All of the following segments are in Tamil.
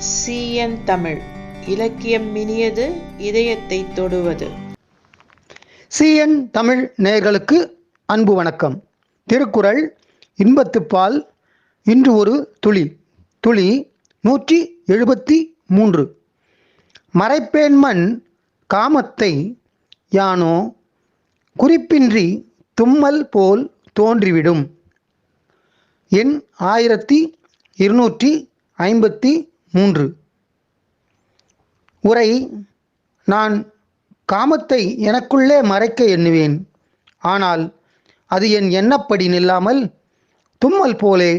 சிஎன் தமிழ். இலக்கியம் மினியது இதயத்தை தொடுவது. சிஎன் தமிழ் நேர்களுக்கு அன்பு வணக்கம். திருக்குறள் இன்பத்துப்பால் இன்று ஒரு துளி. துளி நூற்றி எழுபத்தி மூன்று. மறைப்பேன்மன் காமத்தை யானோ குறிப்பின்றி தும்மல் போல் தோன்றிவிடும். எண் ஆயிரத்தி இருநூற்றி ஐம்பத்தி மூன்று. உரை நான் காமத்தை எனக்குள்ளே மறைக்க எண்ணுவேன். ஆனால் அது என் எண்ணப்படி நில்லாமல் தும்மல் போலே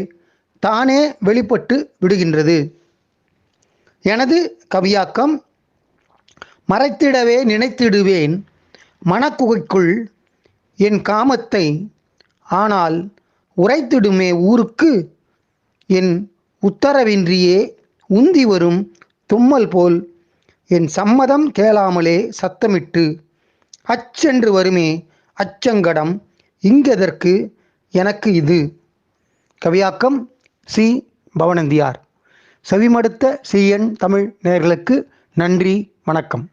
தானே வெளிப்பட்டு விடுகின்றது. எனது கவியாக்கம் மறைத்திடவே நினைத்திடுவேன். மனக்குகைக்குள் என் காமத்தை ஆனால் உரைத்திடுமே ஊருக்கு என் உத்தரவின்றியே உந்தி வரும் தும்மல் போல் என் சம்மதம் கேளாமலே சத்தமிட்டு அச்சென்று வருமே அச்சங்கடம் இங்கெதற்கு எனக்கு இது? கவியாக்கம் சி. பவனந்தியார். செவிமடுத்த சிஎன் தமிழ் நேர்களுக்கு நன்றி வணக்கம்.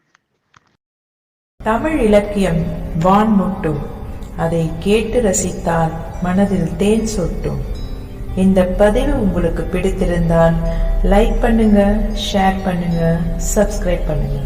தமிழ் இலக்கியம் வான் முட்டும் அதை கேட்டு ரசித்தால் மனதில் தேன் சொட்டும். இந்த பதிவு உங்களுக்கு பிடித்திருந்தால் லைக் பண்ணுங்க ஷேர் பண்ணுங்க சப்ஸ்கிரைப் பண்ணுங்க.